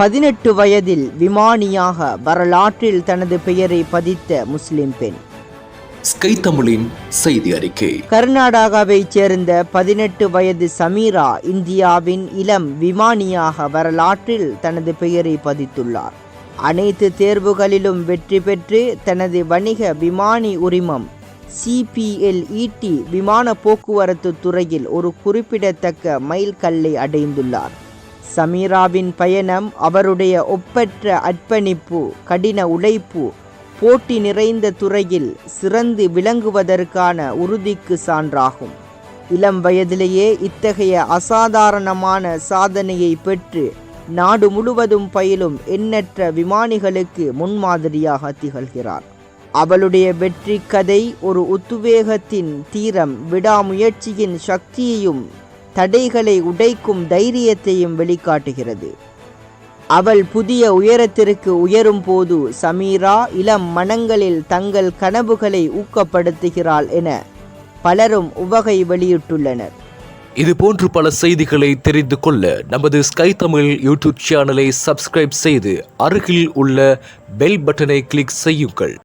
பதினெட்டு வயதில் விமானியாக வரலாற்றில் தனது பெயரை பதித்த முஸ்லிம் பெண். ஸ்கை தமிழின் செய்தி அறிக்கை. கர்நாடகாவைச் சேர்ந்த பதினெட்டு வயது சமீரா இந்தியாவின் இளம் விமானியாக வரலாற்றில் தனது பெயரை பதித்துள்ளார். அனைத்து தேர்வுகளிலும் வெற்றி பெற்று தனது வணிக விமானி உரிமம் சிபிஎல்இடி விமான போக்குவரத்து துறையில் ஒரு குறிப்பிடத்தக்க மைல்கல்லை அடைந்துள்ளார். சமீராவின் பயணம் அவருடைய ஒப்பற்ற அர்ப்பணிப்பு கடின உழைப்பு போட்டி நிறைந்த துறையில் சிறந்து விளங்குவதற்கான உறுதிக்கு சான்றாகும். இளம் வயதிலேயே இத்தகைய அசாதாரணமான சாதனையை பெற்று நாடு முழுவதும் பயிலும் எண்ணற்ற விமானிகளுக்கு முன்மாதிரியாக திகழ்கிறார். அவளுடைய வெற்றி கதை ஒரு உத்வேகத்தின் தீரம் விடாமுயற்சியின் சக்தியையும் தடைகளை உடைக்கும் தைரியத்தையும் வெளிக்காட்டுகிறது. அவள் புதிய உயரத்திற்கு உயரும் போது சமீரா இளம் மனங்களில் தங்கள் கனவுகளை ஊக்கப்படுத்துகிறாள் என பலரும் உவகை வெளியிட்டுள்ளனர். இது போன்று பல செய்திகளை தெரிந்து கொள்ள நமது ஸ்கை தமிழ் யூடியூப் சேனலை சப்ஸ்கிரைப் செய்து அருகில் உள்ள பெல் பட்டனை கிளிக் செய்யுங்கள்.